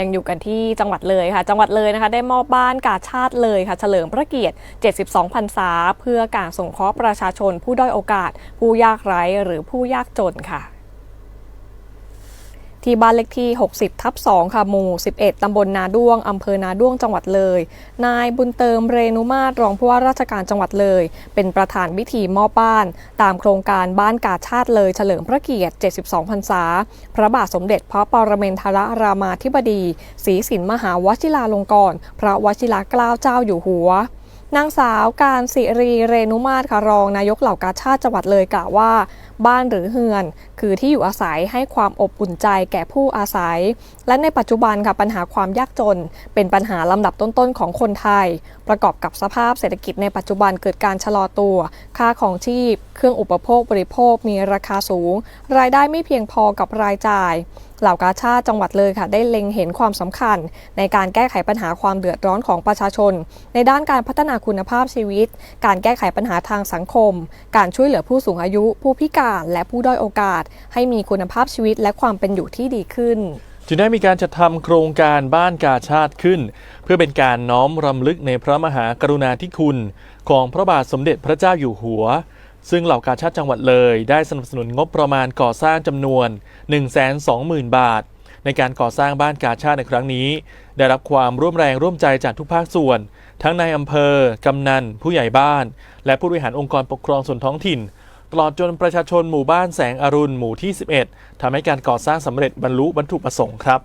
ยังอยู่กันที่จังหวัดเลยค่ะ จังหวัดเลยนะคะ ได้มอบบ้านกาชาติเลยค่ะ เฉลิมพระเกียรติ 72พรรษา เพื่อการส่งเคราะห์ประชาชนผู้ด้อยโอกาส ผู้ยากไร้หรือผู้ยากจนค่ะ ที่บ้านเลขที่ 60 ทับ 2 ค่ะหมู่ 11 ตำบลนาด้วง อำเภอนาด้วงจังหวัดเลย นายบุญเติมเรนุมาตรรองผู้ว่าราชการจังหวัดเลย เป็นประธานพิธีมอบบ้าน ตามโครงการบ้านกาชาติเลยเฉลิมพระเกียรติ 72 พรรษา พระบาทสมเด็จพระปรเมนทรรามาธิบดีศรีสินมหาวชิราลงกรณ์พระวชิรเกล้าเจ้าอยู่หัว นางสาวการสิรีเรนุมาตรค่ะรองนายกเหล่ากาชาติจังหวัดเลยกล่าวว่า บ้านหรือเฮือน คือที่อยู่อาศัยให้ความอบอุ่นใจแก่ผู้อาศัย และในปัจจุบันค่ะปัญหาความยากจน เป็นปัญหาลำดับต้นๆของคนไทย ประกอบกับสภาพเศรษฐกิจในปัจจุบันเกิดการชะลอตัว ค่าของชีพ เครื่องอุปโภคบริโภคมีราคาสูง รายได้ไม่เพียงพอกับรายจ่าย เหล่ากาชาติจังหวัดเลยค่ะ ได้เล็งเห็นความสำคัญ ในการแก้ไขปัญหาความเดือดร้อนของประชาชน ในด้านการพัฒนาคุณภาพชีวิต การแก้ไขปัญหาทางสังคม การช่วยเหลือผู้สูงอายุ ผู้พิการและผู้ด้อยโอกาส ให้มีคุณภาพชีวิตและความเป็นอยู่ที่ดีขึ้นจึงได้มีการจัดทำโครงการบ้านกาชาติขึ้น เพื่อเป็นการน้อมรำลึกในพระมหากรุณาธิคุณ ของพระบาทสมเด็จพระเจ้าอยู่หัว ซึ่งเหล่ากาชาติจังหวัดเลยได้สนับสนุนงบประมาณก่อสร้างจำนวน 120,000 บาท ในการก่อสร้างบ้านกาชาติในครั้งนี้ ได้รับความร่วมแรงร่วมใจจากทุกภาคส่วน ทั้งในอำเภอ กำนัน ผู้ใหญ่บ้าน และผู้บริหารองค์กรปกครองส่วนท้องถิ่น ตลอดจนประชาชนหมู่บ้านแสงอรุณหมู่ที่ 11ทำให้การก่อสร้างสำเร็จบรรลุวัตถุประสงค์ครับ